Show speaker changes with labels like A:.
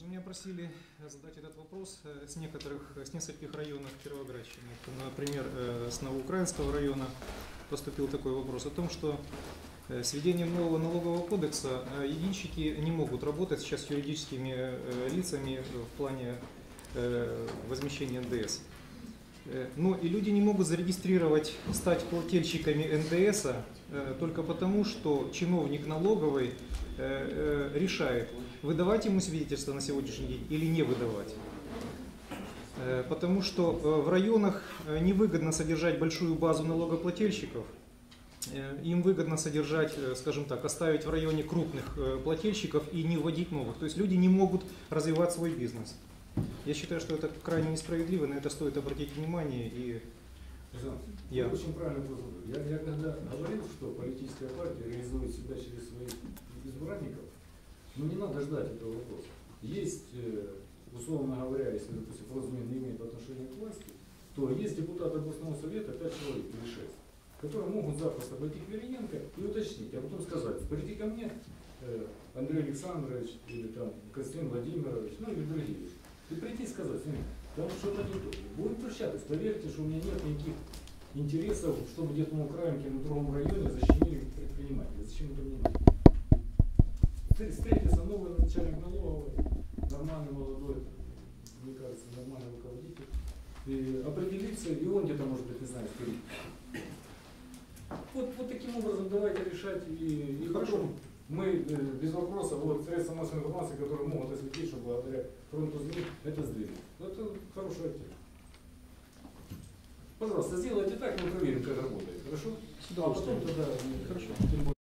A: Значит, меня просили э, задать этот вопрос э, с некоторых, э, с нескольких районов Кировоградщины. Вот, Например, э, с Новоукраинского района поступил такой вопрос о том, что э, с введением нового налогового кодекса э, единщики не могут работать сейчас с юридическими э, лицами в плане э, возмещения НДС. Э, Но и люди не могут зарегистрировать, стать плательщиками НДС э, только потому, что чиновник налоговой э, э, решает, выдавать ему свидетельство на сегодняшний день или не выдавать. Э, Потому что э, в районах э, невыгодно содержать большую базу налогоплательщиков. Им выгодно содержать, скажем так, оставить в районе крупных плательщиков и не вводить новых. То есть люди не могут развивать свой бизнес. Я считаю, что это крайне несправедливо, на это стоит обратить внимание и
B: Александр,
A: Я.
B: очень правильно. Я, я когда говорил, что политическая партия реализует себя через своих избранников, ну не надо ждать этого вопроса. Есть, э, условно говоря, если, допустим, Фрозмин не имеет отношения к власти, то есть депутат областного совета, 5 человек или 6, которые могут запросто пойти к Вериненко и уточнить, а потом сказать, прийти ко мне, э, Андрей Александрович, или там Константин Владимирович, ну или другие. И прийти и сказать, «Смотри, там что-то не то. Будем прощаться, поверьте, что у меня нет никаких интересов, чтобы где-то на Украинке, на другом районе защемили предпринимателя. Зачем это мне надо? Встр- Встретился новый начальник налоговой, нормальный молодой, мне кажется, нормальный руководитель. И определиться, и он где-то, может быть, не знаю, впереди. Вот, вот таким образом давайте решать и, и
A: Хорошо.
B: мы э, без вопроса, вот средства массовой информации, которые могут осветить, что благодаря фронту СМИ это сдвинуть. Это хорошая тема. Пожалуйста, сделайте так, мы проверим, как работает. Хорошо?
A: с
B: А потом тогда,
A: Хорошо.